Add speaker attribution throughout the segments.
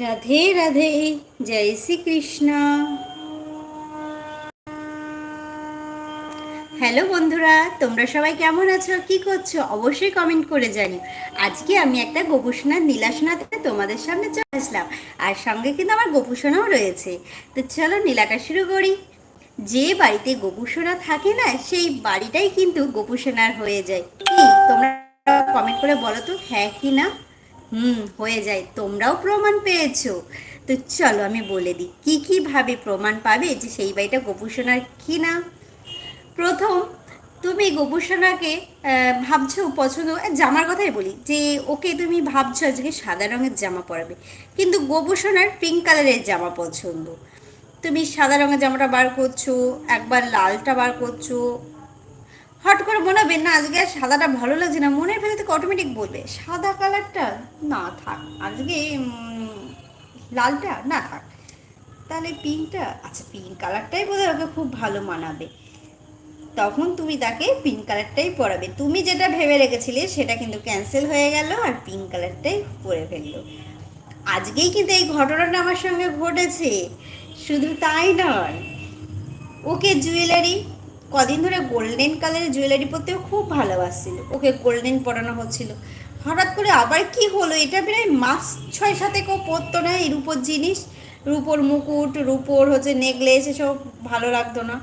Speaker 1: রাধে রাধে, জয় শ্রীকৃষ্ণ। হ্যালো বন্ধুরা, তোমরা সবাই কেমন আছো? কি করছ? অবশ্যই কমেন্ট করে জানি আজকে আমি একটা গোপুসোনার নীলাসনাতে তোমাদের সামনে চলে আসলাম। আর সঙ্গে কিন্তু আমার গোপুসোনাও রয়েছে। তো চলো নীলাটা শুরু করি। যে বাড়িতে গোপুসোনা থাকে না, সেই বাড়িটাই কিন্তু গোপুসোনার হয়ে যায়। কি, তোমরা কমেন্ট করে বলো তো হ্যাঁ কি না? হুম, হয়ে যায়। তোমরাও প্রমাণ পেয়েছ। তো চলো আমি বলে দিই, কি কি ভাবে প্রমাণ পাবে যে সেই বাড়িটা গোপুসোনার কি না প্রথম, তুমি গোপুসোনাকে ভাবছ পছন্দ জামার কথাই বলি, যে ওকে তুমি ভাবছ আজকে সাদা রঙের জামা পরাবে। কিন্তু গোপুসোনার পিঙ্ক কালারের জামা পছন্দ। তুমি সাদা রঙের জামাটা বার করছ, একবার লালটা বার করছ হট করে হবে না, আজকে আর সাদাটা ভালো লাগছে না। মনের ভেতর থেকে অটোমেটিক বলবে, সাদা কালারটা না থাক। আজকে লালটা না থাক। তাহলে পিঙ্কটা আচ্ছা পিঙ্ক কালারটাই বোধহয় ওকে খুব ভালো মানাবে। তখন তুমি তাকে পিঙ্ক কালারটাই পরাবে। তুমি যেটা ভেবে রেখেছিলে, সেটা কিন্তু ক্যান্সেল হয়ে গেল আর পিঙ্ক কালারটাই পরে ফেলল। আজকেই কিন্তু এই ঘটনাটা আমার সঙ্গে ঘটেছে। শুধু তাই নয়, ওকে জুয়েলারি কদিন ধরে গোল্ডেন কালারের জুয়েলারি পরতেও খুব ভালোবাসছিল। ওকে গোল্ডেন পরানো হচ্ছিল। হঠাৎ করে আবার কি হলো? এটা প্রায় মাস ছয় সাথে কেউ পরতো না এই রূপোর জিনিস। রূপোর মুকুট, রূপোর হচ্ছে নেকলেস এসব ভালো লাগতো না।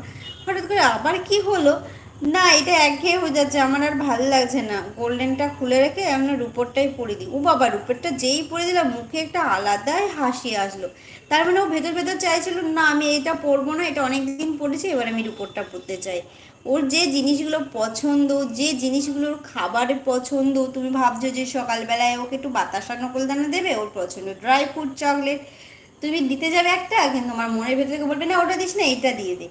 Speaker 1: হঠাৎ করে আবার কি হলো? না, এটা একঘেয়ে হয়ে যাচ্ছে আমার আর ভালো লাগছে না। গোল্ডেনটা খুলে রেখে আমরা রুপোরটাই পরে দিই। ও বাবা, রূপোরটা যেই পরে দিলাম, মুখে একটা আলাদাই হাসি আসলো। তার মানে ও ভেতর ভেতর চাইছিল, না, আমি এটা পরবো না, এটা অনেক দিন পরেছি, এবার আমি রুপোরটা পরতে চাই। ওর যে জিনিসগুলো পছন্দ, যে জিনিসগুলোর খাবারের পছন্দ, তুমি ভাবছ যে সকালবেলায় ওকে একটু বাতাসা নকলদানা দেবে, ওর পছন্দ ড্রাই ফ্রুট চকলেট। তুমি দিতে যাবে একটা, কিন্তু আমার মনের ভেতর বলবে, না, ওটা দিস না এটা দিয়ে দে।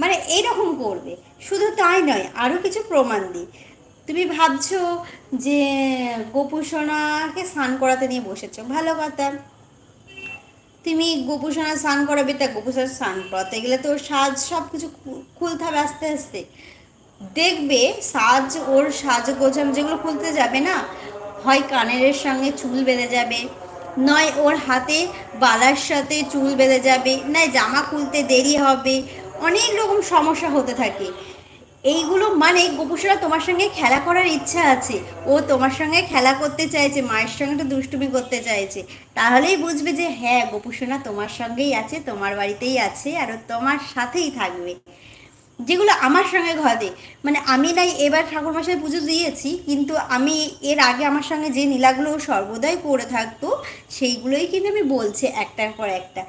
Speaker 1: মানে এইরকম করবে। শুধু তাই নয় আরও কিছু প্রমাণ দিই। তুমি ভাবছ যে গোপুসোনাকে স্নান করাতে নিয়ে বসেছো, ভালো কথা। তুমি গোপুসোনা স্নান করাবে, তা গোপুসোনা স্নান করাতে গেলে তো সাজ সব কিছু খুলতে হবে আস্তে আস্তে। দেখবে সাজ, ওর সাজ গোছাম যেগুলো খুলতে যাবে না, হয় কানের সঙ্গে চুল বেঁধে যাবে, নয় ওর হাতে বালার সাথে চুল বেঁধে যাবে, নয় জামা খুলতে দেরি হবে অনেক রকম সমস্যা হতে থাকে। এইগুলো মানে গোপুসরা তোমার সঙ্গে খেলা করার ইচ্ছা আছে। ও তোমার সঙ্গে খেলা করতে চাইছে, মায়ের সঙ্গে একটু দুষ্টুমি করতে চাইছে। তাহলেই বুঝবে যে হ্যাঁ গোপুসোনা তোমার সঙ্গেই আছে, তোমার বাড়িতেই আছে আর তোমার সাথেই থাকবে। যেগুলো আমার সঙ্গে ঘটে। মানে আমি নাই, এবার ঠাকুর মশাই পুজো দিয়েছি, কিন্তু আমি এর আগে আমার সঙ্গে যে নীলাগুলো সর্বদাই করে থাকতো, সেইগুলোই কিন্তু আমি বলছি একটার পর একটা।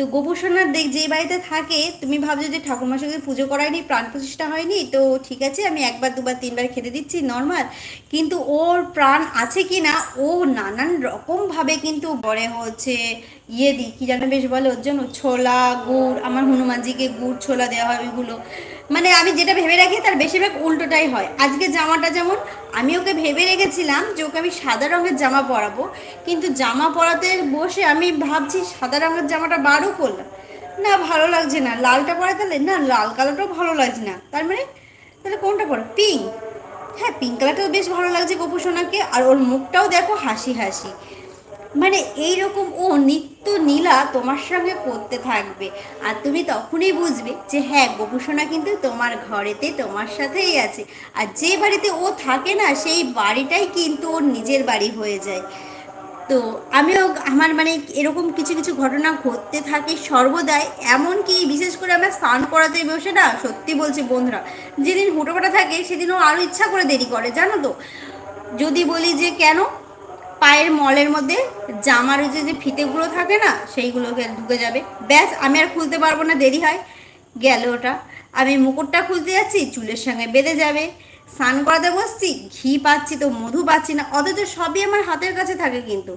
Speaker 1: তো গোপুসোনার দেখ যে বাড়িতে থাকে, তুমি ভাবছ যে ঠাকুরমশাইকে পুজো করায়নি, প্রাণ প্রতিষ্ঠা হয়নি, তো ঠিক আছে, আমি একবার, দুবার, তিনবার খেতে দিচ্ছি নর্মাল কিন্তু ওর প্রাণ আছে কি না ও নানান রকমভাবে কিন্তু বড়ে হচ্ছে ইয়ে দিই, কী যেন বেশ বলে ওর জন্য, ছোলা, গুড়, আমার হনুমানজিকে গুড়, ছোলা দেওয়া হয় ওইগুলো। মানে আমি যেটা ভেবে রাখি তার বেশিরভাগ উল্টোটাই হয়। আজকে জামাটা যেমন, আমি ওকে ভেবে রেখেছিলাম যে ওকে আমি সাদা রঙের জামা পরাবো, কিন্তু জামা পরাতে বসে আমি ভাবছি সাদা রঙের জামাটা বারও করলাম। না, ভালো লাগছে না। লালটা পরা তাহলে না, লাল কালারটাও ভালো লাগছে না। তার মানে তাহলে কোনটা পরে পিঙ্ক। হ্যাঁ পিঙ্ক কালারটাও বেশ ভালো লাগছে গোপুসোনাকে, আর ওর মুখটাও দেখো হাসি হাসি। মানে এইরকম ও নিত্য নীলা তোমার সঙ্গে করতে থাকবে। আর তুমি তখনই বুঝবে যে হ্যাঁ গোপুসোনা কিন্তু তোমার ঘরেতে তোমার সাথেই আছে। আর যে বাড়িতে ও থাকে না, সেই বাড়িটাই কিন্তু ওর নিজের বাড়ি হয়ে যায়। তো আমিও আমার মানে এরকম কিছু কিছু ঘটনা ঘটতে থাকে সর্বদাই। এমনকি বিশেষ করে আমরা স্নান করাতে বসে না, সত্যি বলছি বন্ধুরা, যেদিন হুটোপাটা থাকে সেদিন ও আরও ইচ্ছা করে দেরি করে, জানো তো? যদি বলি যে কেন? পায়ের মলের মধ্যে জামার যে যে ফিতেগুলো থাকে না সেইগুলোকে ঢুকে যাবে। ব্যাস, আমি আর খুলতে পারব না, দেরি হয়। গেল ওটা। আমি মুকুটটা খুলতে যাচ্ছি, চুলের সঙ্গে বেঁধে যাবে। স্নান করাতে বসছি, ঘি পাচ্ছি তো, মধু পাচ্ছি না, অথচ সবই আমার হাতের কাছে থাকে কিন্তু।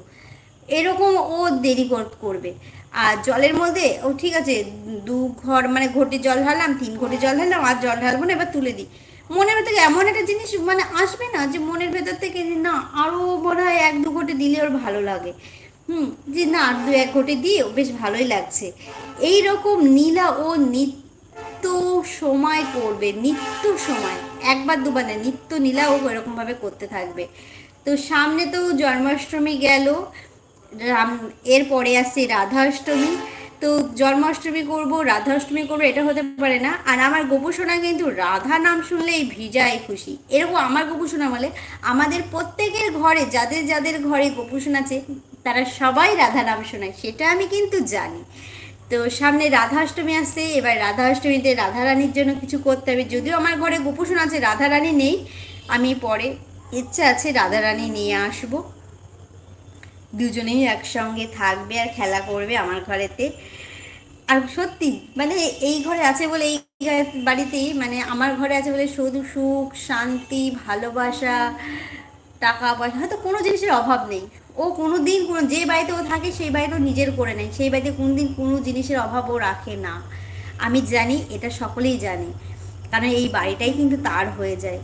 Speaker 1: এরকম ও দেরি কর- করবে। আর জলের মধ্যে, ও ঠিক আছে, দু ঘর মানে ঘটি জল ঢাললাম, তিন ঘটি জল ঢাললাম, আর জল ঢালবো না, এবার তুলে দিই। মনের ভেতর এমন একটা জিনিস মানে আসবে না যে মনের ভেতর থেকে যে না আরও মনে হয় এক দু ঘটি দিলে ওর ভালো লাগে। হুম, যে না দু এক ঘটি দিয়ে বেশ ভালোই লাগছে। এই রকম নীলা ও নিত্য সময় করবে, নিত্য সময়। একবার দুবার না, নিত্য নীলা ও এরকমভাবে করতে থাকবে। তো সামনে তো জন্মাষ্টমী গেল, রাম, এরপরে আসছে রাধাষ্টমী। তো জন্মাষ্টমী করব, রাধাষ্টমী করব, এটা হতে পারে না। আর আমার গোপুসোনা কিন্তু রাধা নাম শুনলেই ভিজায় খুশি। এরকম আমার গোপুসোনা বলে আমাদের প্রত্যেকের ঘরে, যাদের যাদের ঘরে গোপুসোনা আছে, তারা সবাই রাধা নাম শোনায়, সেটা আমি কিন্তু জানি। তো সামনে রাধাষ্টমী আসছে, এবার রাধাষ্টমীতে রাধারানীর জন্য কিছু করতে হবে। যদিও আমার ঘরে গোপুসোনা আছে রাধারানী নেই, আমি পরে ইচ্ছা আছে রাধারানী নিয়ে আসব। দুজনেই একসঙ্গে থাকবে আর খেলা করবে আমার ঘরেতে। আর সত্যি মানে এই ঘরে আছে বলে এই বাড়িতেই মানে আমার ঘরে আছে বলে শুধু সুখ, শান্তি, ভালোবাসা, টাকা পয়সা, হয়তো কোনো জিনিসের অভাব নেই। ও কোনো দিন কোনো, যে বাড়িতে ও থাকে সেই বাড়িতে ও নিজের করে নেয়। সেই বাড়িতে কোনো দিন কোনো জিনিসের অভাব ও রাখে না। আমি জানি, এটা সকলেই জানি। কারণ এই বাড়িটাই কিন্তু তার হয়ে যায়।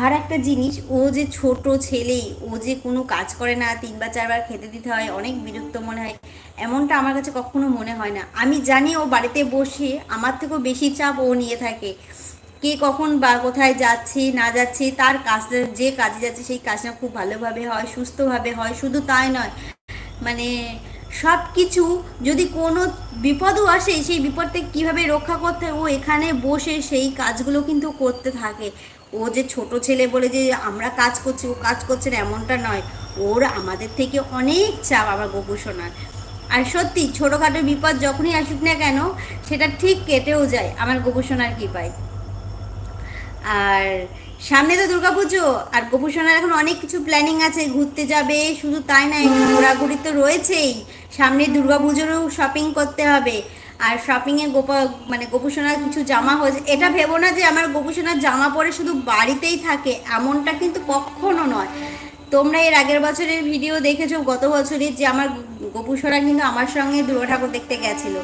Speaker 1: আর একটা জিনিস, ও যে ছোট ছেলে ও যে কোনো কাজ করে না তিনবার চারবার খেতে দিতে হয়, অনেক বিরক্ত মনে হয়। এমনটা আমার কাছে কখনো মনে হয় না। আমি জানি ও বাড়িতে বসে আমার থেকেও বেশি চাপ ও নিয়ে থাকে। কে কখন বা কোথায় যাচ্ছে, না যাচ্ছে, তার কাজ, যে কাজে যাচ্ছে, সেই কাজটা খুব ভালোভাবে হয়, সুস্থভাবে হয়, শুধু তাই নয়। মানে সব কিছু যদি কোনো বিপদও আসে, সেই বিপদ থেকে কীভাবে রক্ষা করতে ও এখানে বসে সেই কাজগুলো কিন্তু করতে থাকে। ও যে ছোট ছেলে বলে যে আমরা কাজ করছি, ও কাজ করছে না, এমনটা নয়। ওর আমাদের থেকে অনেক চাপ আমার গোপু শোনার। আর সত্যি, ছোটোখাটো বিপদ যখনই আসুক না কেন, সেটা ঠিক কেটেও যায়, আমার গোপু শোনার কৃপায়। আর সামনে তো দুর্গাপুজো আর গোপুসোনার এখন অনেক কিছু প্ল্যানিং আছে, ঘুরতে যাবে, শুধু তাই নয়, ঘোরাঘুরি তো রয়েছেই। সামনে দুর্গাপুজোরও শপিং করতে হবে। আর শপিংয়ে গোপা মানে গোপুসোনার কিছু জামা হয়েছে, এটা ভেবো না যে আমার গোপুসোনার জামা পরে শুধু বাড়িতেই থাকে, এমনটা কিন্তু কখনো নয়। তোমরা এর আগের বছরের ভিডিও দেখেছ গত বছরের যে আমার গোপুসোনা কিন্তু আমার সঙ্গে দুর্গা ঠাকুর দেখতে গেছিল।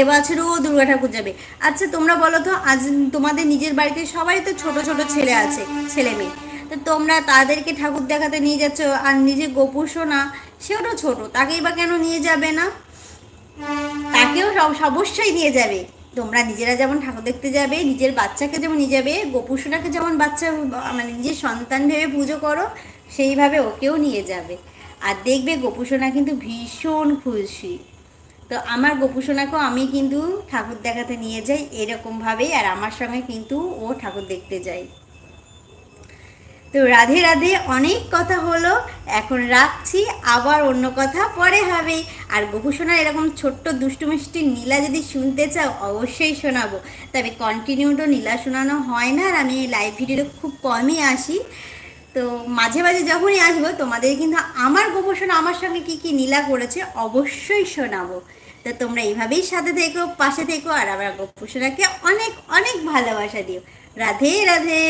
Speaker 1: এবছরও দুর্গা ঠাকুর যাবে। আচ্ছা তোমরা বলো তো, আজ তোমাদের নিজের বাড়িতে সবাই তো ছোট ছোট ছেলে আছে, ছেলে মেয়ে। তো তোমরা তাদেরকে ঠাকুর দেখাতে নিয়ে যাচ্ছ, আর নিজে গোপুসোনা সেও তো ছোট, তাকেই বা কেন নিয়ে যাবে না? তাকেও অবশ্যই নিয়ে যাবে। তোমরা নিজেরা যেমন ঠাকুর দেখতে যাবে, নিজের বাচ্চাকে যেমন নিয়ে যাবে, গোপুসোনাকে যেমন বাচ্চা মানে নিজের সন্তান ভেবে পুজো করো, সেইভাবে ওকেও নিয়ে যাবে। আর দেখবে গোপুসোনা কিন্তু ভীষণ খুশি। তো আমার গোপুসোনাকেও আমি কিন্তু ঠাকুর দেখাতে নিয়ে যাই এরকমভাবেই, আর আমার সঙ্গে কিন্তু ও ঠাকুর দেখতে যায়। তো রাধে রাধে, অনেক কথা হলো। এখন রাখছি, আবার অন্য কথা পরে হবে। আর গোপুসোনার এরকম ছোট্ট দুষ্টু মিষ্টি নীলা যদি শুনতে চাও, অবশ্যই শোনাবো। তবে কন্টিনিউ তো নীলা শোনানো হয় না, আর আমি লাইভ ভিডিওটা খুব কমই আসি। তো মাঝে মাঝে যখনই আসব, তোমাদের কিন্তু আমার গোপোষণা আমার সঙ্গে কি কি নীলা করেছে অবশ্যই শোনাবো। তো তোমরা এইভাবেই সাথে থেকো, পাশে থেকো, আর আমার গোপোষণাকে অনেক অনেক ভালোবাসা দিও। রাধে রাধে।